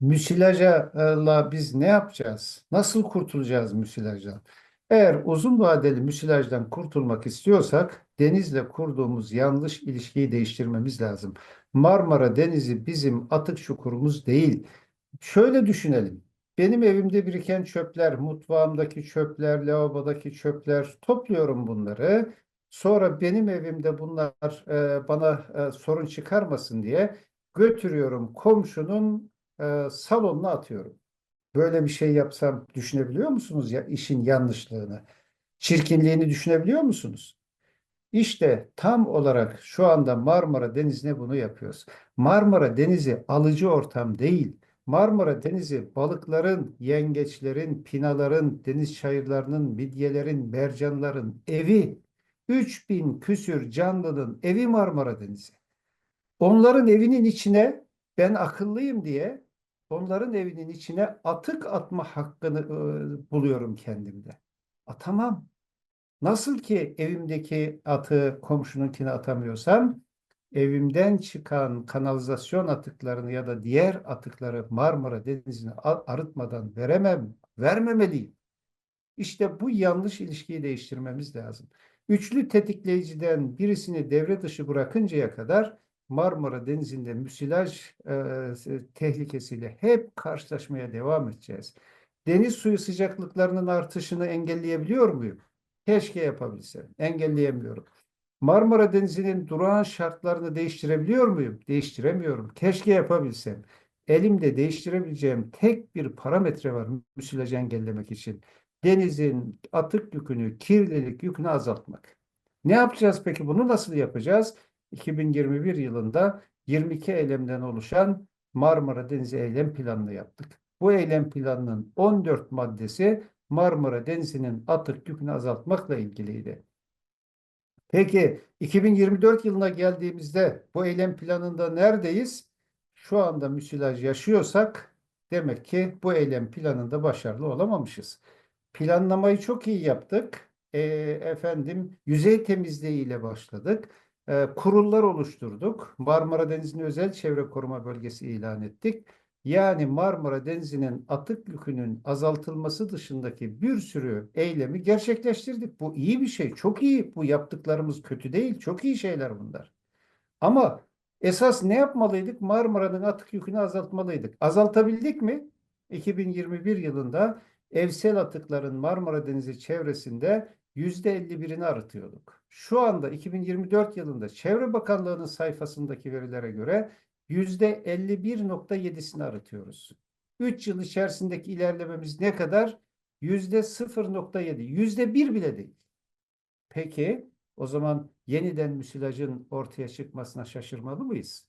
Müsilajla biz ne yapacağız? Nasıl kurtulacağız müsilajdan? Eğer uzun vadeli müsilajdan kurtulmak istiyorsak denizle kurduğumuz yanlış ilişkiyi değiştirmemiz lazım. Marmara Denizi bizim atık çukurumuz değil. Şöyle düşünelim. Benim evimde biriken çöpler, mutfağımdaki çöpler, lavabodaki çöpler, topluyorum bunları. Sonra benim evimde bunlar e, bana e, sorun çıkarmasın diye götürüyorum komşunun e, salonuna atıyorum. Böyle bir şey yapsam düşünebiliyor musunuz ya işin yanlışlığını, çirkinliğini düşünebiliyor musunuz? İşte tam olarak şu anda Marmara Denizi'ne bunu yapıyoruz. Marmara Denizi alıcı ortam değil. Marmara Denizi balıkların, yengeçlerin, pinaların, deniz çayırlarının, midyelerin, mercanların evi. 3000 küsür canlının evi Marmara Denizi. Onların evinin içine ben akıllıyım diye onların evinin içine atık atma hakkını e, buluyorum kendimde. Atamam. Nasıl ki evimdeki atığı komşununkine atamıyorsam evimden çıkan kanalizasyon atıklarını ya da diğer atıkları Marmara Denizi'ne arıtmadan veremem, vermemeliyim. İşte bu yanlış ilişkiyi değiştirmemiz lazım. Üçlü tetikleyiciden birisini devre dışı bırakıncaya kadar Marmara Denizi'nde müsilaj e, tehlikesiyle hep karşılaşmaya devam edeceğiz. Deniz suyu sıcaklıklarının artışını engelleyebiliyor muyum? Keşke yapabilsem. Engelleyemiyorum. Marmara Denizi'nin durağan şartlarını değiştirebiliyor muyum? Değiştiremiyorum. Keşke yapabilsem. Elimde değiştirebileceğim tek bir parametre var müsilajı engellemek için. Denizin atık yükünü, kirlilik yükünü azaltmak. Ne yapacağız peki? Bunu nasıl yapacağız? 2021 yılında 22 eylemden oluşan Marmara Denizi Eylem Planını yaptık. Bu eylem planının 14 maddesi Marmara Denizi'nin atık yükünü azaltmakla ilgiliydi. Peki 2024 yılına geldiğimizde bu eylem planında neredeyiz? Şu anda müsilaj yaşıyorsak demek ki bu eylem planında başarılı olamamışız. Planlamayı çok iyi yaptık. E, efendim yüzey temizliği ile başladık. E, kurullar oluşturduk. Marmara Denizi'ni özel çevre koruma bölgesi ilan ettik. Yani Marmara Denizi'nin atık yükünün azaltılması dışındaki bir sürü eylemi gerçekleştirdik. Bu iyi bir şey, çok iyi. Bu yaptıklarımız kötü değil, çok iyi şeyler bunlar. Ama esas ne yapmalıydık? Marmara'nın atık yükünü azaltmalıydık. Azaltabildik mi? 2021 yılında evsel atıkların Marmara Denizi çevresinde %51'ini arıtıyorduk. Şu anda 2024 yılında Çevre Bakanlığı'nın sayfasındaki verilere göre %51.7'sini arıtıyoruz. 3 yıl içerisindeki ilerlememiz ne kadar? %0.7, %1 bile değil. Peki o zaman yeniden müsilajın ortaya çıkmasına şaşırmalı mıyız?